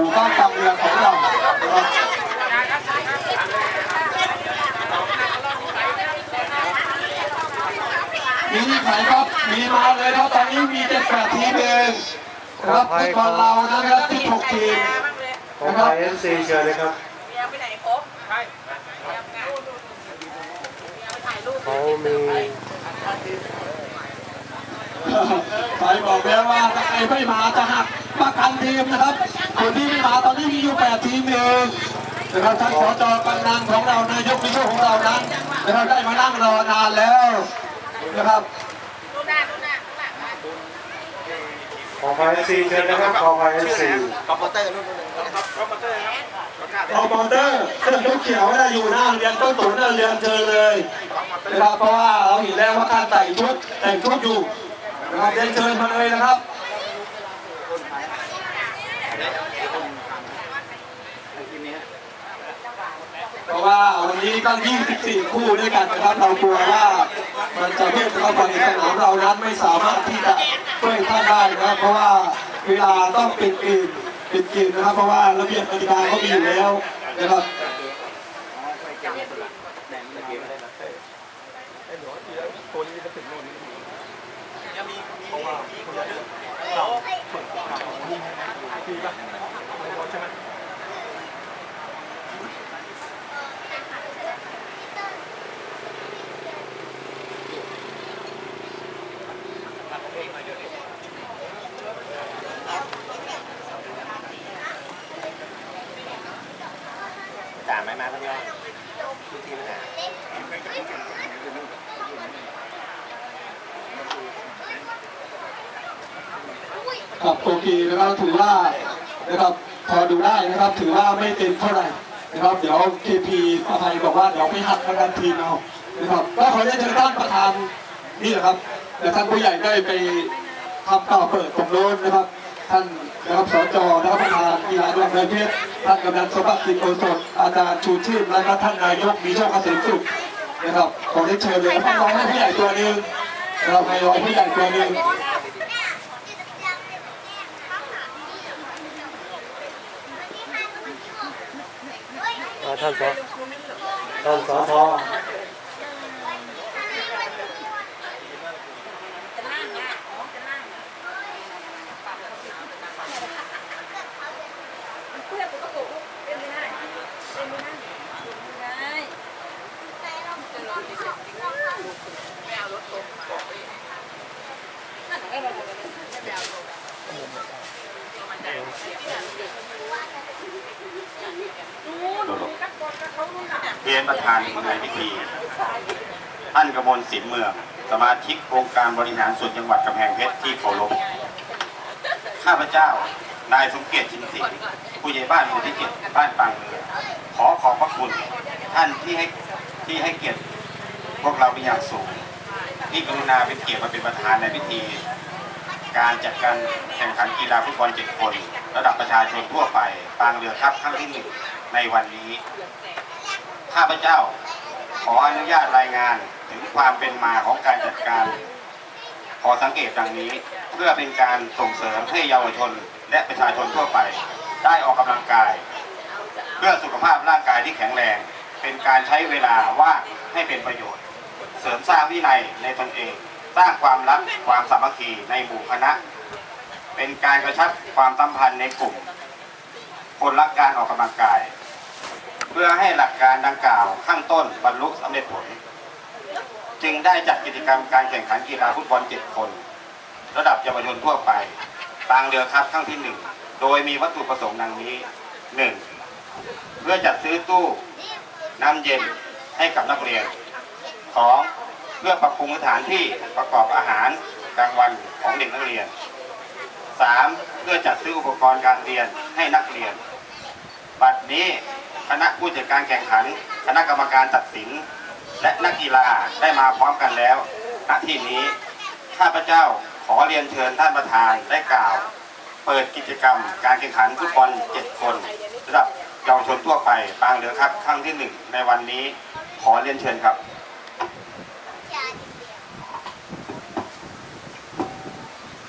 มู่บ้านตามเรือนของเรานะครับมีที่ไหนครับ มีมาเลยครับ ตอนนี้มีเจ็ดแปดทีมเองนะครับฟุตบอลเรานะครับที่ถูกทีมของนะคไทรับยเอฟซีเชิญเลยครับเมียไปไหนครบใช่เขามีใครบอกแล้วว่าถ้าใครไม่มาจะหัก ประกันทีมนะครับคนที่ไม่มาตอนนี้มีอยู่แปดทีมเองนะครับท่านสจกำนันของเรานายกมิโชคของเรานั้นนะครับได้มานั่งรอนานแล้วนะครับดูหน้าดูหน้าข้างหลังนะของไทยเอฟซีเชิญนะครับของไทยเอฟซีออมอเตอร์เสื้อเขียวๆนะอยู่หน้าเรียนต้นตุนหน้าเรียนเชิญเลยนะครับเพราะว่าเราเห็นแล้วว่าการแต่งชุดแต่งชุดอยู่นะครับเรียนเชิญมาเลยนะครับ เพราะว่าวันนี้ตั้ง24 คู่ด้วยกันนะครับเรากลัวว่ามันจะเพิ่มเข้าไปในสนามเรานั้นไม่สามารถที่จะช่วยท่านได้นะครับ เพราะว่าเวลาต้องปิดกินปิดกินนะครับ เพราะว่าระเบียบกติกาเขามีอยู่แล้วนะครับจ่ าไม่มาครับยอดทุกทีมนะ ค รับโอเคนะครับถือว่านะครับพอดูได้นะครับถือว่าไม่เต็มเท่าไหร่นะครับเดี๋ยวเคพีอภัยบอกว่าเดี๋ยวไปหักกันทีมเอานะครับก็ขอเรียนเชิญท่านประธานนี่แหละครับเดี๋ยวท่านผู้ใหญ่ได้ไปทำต่อเปิดตรงโน้นนะครับ ท่านนะครับสจนะครับประธานกีฬาดวงเพชรท่านกำนันสมบัติสิงโอสดอาจารย์ชูชีพและก็ท่านนายกมีโชคเกษมสุขนะครับขอเรียนเชิญเลยท่านรองผู้ใหญ่ตัวหนึงนะครับให้รองผู้ใหญ่ตัวหนึง ท่านสท่านสอะอ๋อจะนั่งมันเพื่อนกูก็ตกลูกเล่นไม่ได้เล่นไม่ได้ไม่ได้จะรอที่เสอารถตกบอกไปนั่นไงเราไม่เอารถมันใจนู่นกับบอลกับ เรียนประธานในพิธีท่านกระมลสินเมืองสมาชิกองค์การบริหารส่วนจังหวัดกำแพงเพชรที่เคารพข้าพเจ้า นายสมเกียรติชินศรีผู้ใหญ่บ้านหมู่ที่เจ็ดบ้านปางเรือขอขอบพระคุณ ท่านที่ให้ที่ให้เกียรติพวกเราเป็นอย่างสูงที่กรุณาเป็นเกียรติมาเป็นประธานในพิธี การจัดการแข่งขันกีฬาฟุตบอลเจ็ดคน ระดับประชาชนทั่วไปปางเรือครับครั้งที่หนึ่งในวันนี้ ข้าพเจ้าขออนุญาตรายงานถึงความเป็นมาของการจัดการ ขอสังเกตดังนี้ เพื่อเป็นการส่งเสริมให้เยาวชนและประชาชนทั่วไป ได้ออกกำลังกาย เพื่อสุขภาพร่างกายที่แข็งแรง เป็นการใช้เวลาว่างให้เป็นประโยชน์ เสริมสร้างวินัยในตนเอง สร้างความรักความสามัคคีในหมู่คณะ เป็นการกระชับความสัมพันธ์ในกลุ่ม คนรักการออกกำลังกาย เพื่อให้หลักการดังกล่าวข้างต้นบรรลุสำเร็จผล จึงได้จัดกิจกรรมการแข่งขันกีฬาฟุตบอล 7 คน ระดับเยาวชนทั่วไปตางเรือครับครั้งที่ 1 โดยมีวัตถุประสงค์ดังนี้ 1. เพื่อจัดซื้อตู้น้ำเย็นให้กับนักเรียน 2. เพื่อปรับปรุงสถานที่ประกอบอาหารกลางวันของเด็กนักเรียน 3. เพื่อจัดซื้ออุปกรณ์การเรียนให้นักเรียน บัดนี้คณะผู้จัดการแข่งขัน คณะกรรมการตัดสิน และนักกีฬาได้มาพร้อมกันแล้วณที่นี้ข้าพเจ้าขอเรียนเชิญท่านประธานได้กล่าว เปิดกิจกรรม การแข่งขันฟุตบอล7คนระดับเยาวชนทั่วไปปางเรือครับครั้งที่หนึ่งในวันนี้ขอเรียนเชิญครับ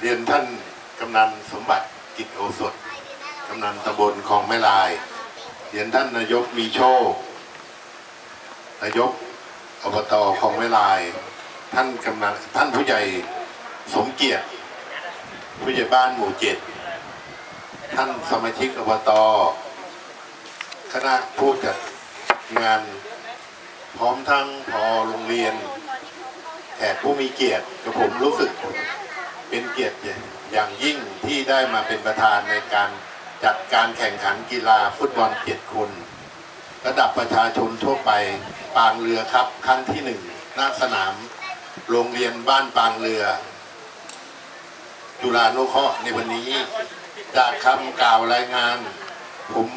เรียนท่านกำนันสมบัติกิจโอสถกำนันตำบลคลองแม่ลาย เรียนท่านนายกมีโชคนายกอบตคลองแม่ลาย ท่านกำนันท่านผู้ใหญ่สมเกียรติผู้ใหญ่บ้านหมู่เจ็ดท่านสมาชิกอบตคณะผู้จัดงาน พร้อมทั้งพอโรงเรียนแขกผู้มีเกียรติกับผมรู้สึก เป็นเกียรติอย่างยิ่งที่ได้มาเป็นประธานในการจัดการแข่งขันกีฬาฟุตบอลเจ็ดคนระดับประชาชนทั่วไปปางเรือครับครั้งที่หนึ่งหน้าสนาม โรงเรียนบ้านปางเรือ จุฬานุเคราะห์ในวันนี้ จากคำกล่าวรายงาน ผม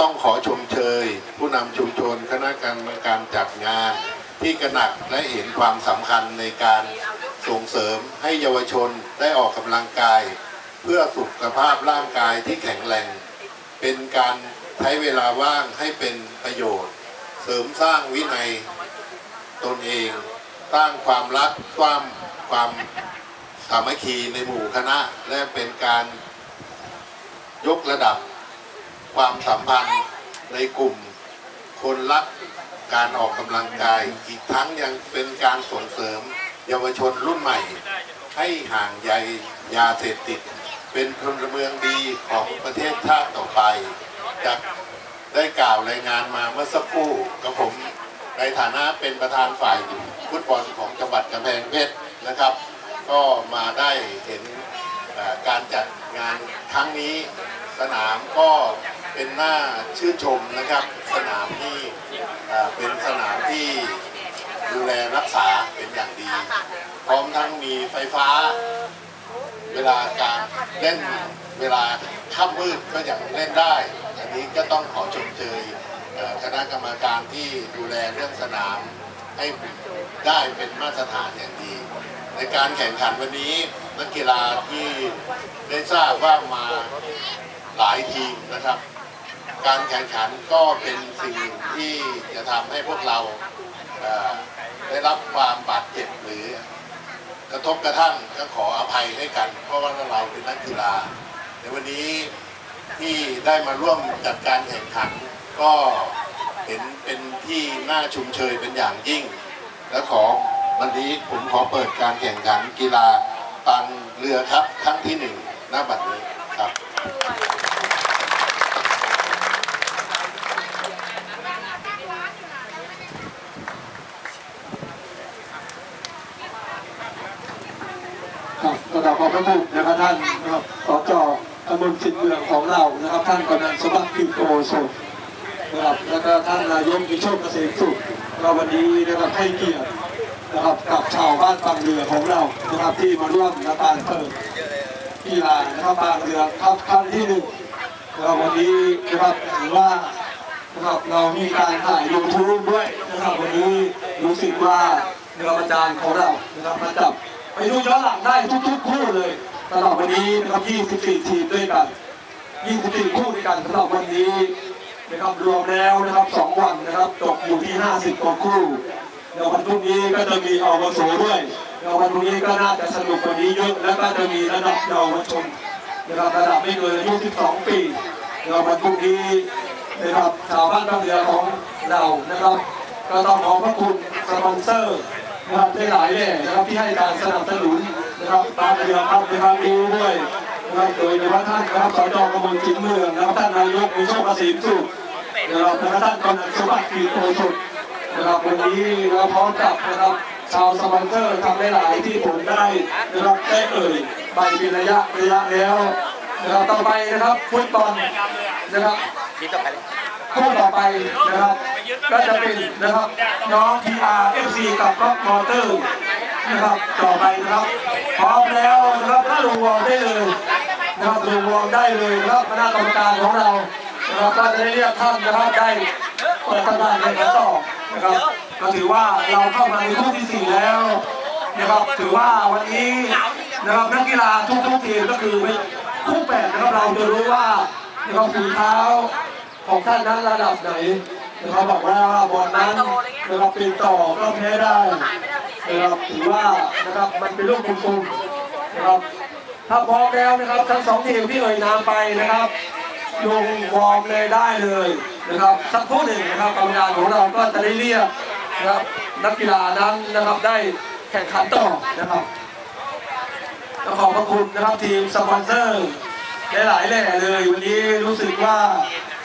ต้องขอชมเชย ผู้นำชุมชนคณะกรรมการจัดงาน ที่กระหนักและเห็นความสำคัญในการ ส่งเสริมให้เยาวชนได้ออกกำลังกาย เพื่อสุขภาพร่างกายที่แข็งแรง เป็นการใช้เวลาว่างให้เป็นประโยชน์ เสริมสร้างวินัยตนเอง สร้างความรักความความสามัคคีในหมู่คณะ และเป็นการยกระดับ ความสัมพันธ์ในกลุ่ม คนรักการออกกำลังกาย อีกทั้งยังเป็นการส่งเสริม เยาวชนรุ่นใหม่ ให้ห่างใยยาเสพติด เป็นพลเมืองดีของประเทศชาติต่อไปจากได้กล่าวรายงานมาเมื่อสักครู่กับผมในฐานะเป็นประธานฝ่ายฟุตบอลของจังหวัดกำแพงเพชรนะครับ ก็มาได้เห็นการจัดงานครั้งนี้สนามก็เป็นหน้าชื่นชมนะครับ สนามที่เป็นสนามที่ดูแลรักษาเป็นอย่าง ไฟฟ้า เวลาการเล่นเวลาค่ำมืดก็ยังเล่นได้ อันนี้ก็ต้องขอชมเชยคณะกรรมการที่ดูแลเรื่องสนามให้ได้เป็นมาตรฐานอย่างดี ในการแข่งขันวันนี้นักกีฬาที่ได้ทราบว่ามาหลายทีมนะครับ การแข่งขันก็เป็นสิ่งที่จะทำให้พวกเราได้รับความบาดเจ็บหรือ กระทบกระทั่งก็ขออภัยให้กัน เพราะว่าเราเป็นนักกีฬาในวันนี้ที่ได้มาร่วมจัดการแข่งขัน ก็เห็นเป็นที่น่าชุมเชยเป็นอย่างยิ่ง และขอวันนี้ผมขอเปิดการแข่งขันกีฬาตังเรือครับครั้งที่หนึ่งหน้าบัดนี้ ครับขอขอบพระคุณนะครับท่านนะครับสจตำบลสิทธิ์เมืองของเรานะครับ ท่านกำนันสมบัติกิโอโซนะครับแล้วก็ท่านนายกมีโชคเกษมสุขก็วันนี้นะครับให้เกียรตินะครับกับชาวบ้านบางเรือของเรานะครับที่มาร่วมในการเปิดกีฬานะครับบางเรือครับครั้งที่หนึ่งนะครับวันนี้นะครับถือว่านะครับเรามีการถ่ายยูทูบด้วยนะครับวันนี้รู้สึกว่านะครับอาจารย์ของเรานะครับมาจับ ไปดูย้อนหลังได้ทุกๆคู่เลยตลอดวันนี้นะครับ24 ทีมด้วยกัน 24 คู่ด้วยกันสำหรับวันนี้นะครับรวมแล้วนะครับ 2 วันนะครับ ตกอยู่ที่ 50กว่าคู่เดี๋ยววันพรุ่งนี้ก็จะมีอวสด้วยเดี๋ยววันพรุ่งนี้ก็น่าจะสนุกกว่านี้เยอะแล้วก็จะมีระดับเยาวชนนะครับระดับไม่เกินอายุ12 ปีเดี๋ยววันพรุ่งนี้นะครับชาวบ้านบางเรือของเรานะครับ ก็ต้องขอบพระคุณสปอนเซอร์ นะครับได้หลายแหล่นะครับที่ให้การสนับสนุนนะครับตามเรือครับในครั้งนี้ด้วยนะครับโดยในพระท่านนะครับสจกมลจิตเมืองนะครับท่านนายกมีโชคเกษมสุขนะครับและท่านกำนันสมบัติกีโตสุขนะครับวันนี้เราพร้อมกับนะครับชาวสปอนเซอร์ทำได้หลายที่ผมได้นะครับได้เอ่ยไปเป็นระยะระยะแล้วนะครับต่อไปนะครับฟุตบอลนะครับ คู่ต่อไปนะครับ ก็จะเป็นนะครับน้อง PR FC กับก๊อกมอเตอร์นะครับต่อไปนะครับพร้อมแล้วนะครับถ้าลงวอลได้เลยนะครับลงวอลได้เลยนะครับคณะกรรมการของเรานะครับก็จะได้เรียกท่านนะครับได้เปิดตำนานในกันต่อนะครับก็ถือว่าเราเข้ามาในคู่ที่สี่แล้วนะครับถือว่าวันนี้นะครับนักกีฬาทุกๆทีมก็คือเป็นคู่แปดนะครับเราจะรู้ว่านะครับฝีเท้า ของท่านนั้นระดับไหนนะครับบอกว่าบอลนั้นนะครับเป็นต่อก็แพ้ได้นะครับถือว่านะครับมันเป็นลูกคุมๆนะครับถ้าพร้อมแล้วนะครับทั้งสองทีมที่เอ่ยนามไปนะครับลงวอร์มเลยได้เลยนะครับสักครู่หนึ่งนะครับกรรมการของเราก็จะได้เรียกนะครับนักกีฬานั้นนะครับได้แข่งขันต่อนะครับก็ขอบพระคุณนะครับทีมสปอนเซอร์หลายๆแหล่เลยวันนี้รู้สึกว่า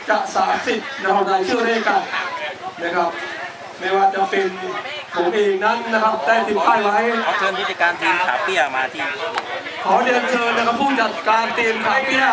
จะสามสิบนะครับรายชื่อด้วยกันนะครับ ไม่ว่าจะเป็นผมเองนั้นนะครับได้ติดป้ายไว้ ขอเชิญผู้จัดการทีมขาเปี้ยมาที่ขอเรียนเชิญนะครับผู้จัดการทีมขาเปี้ย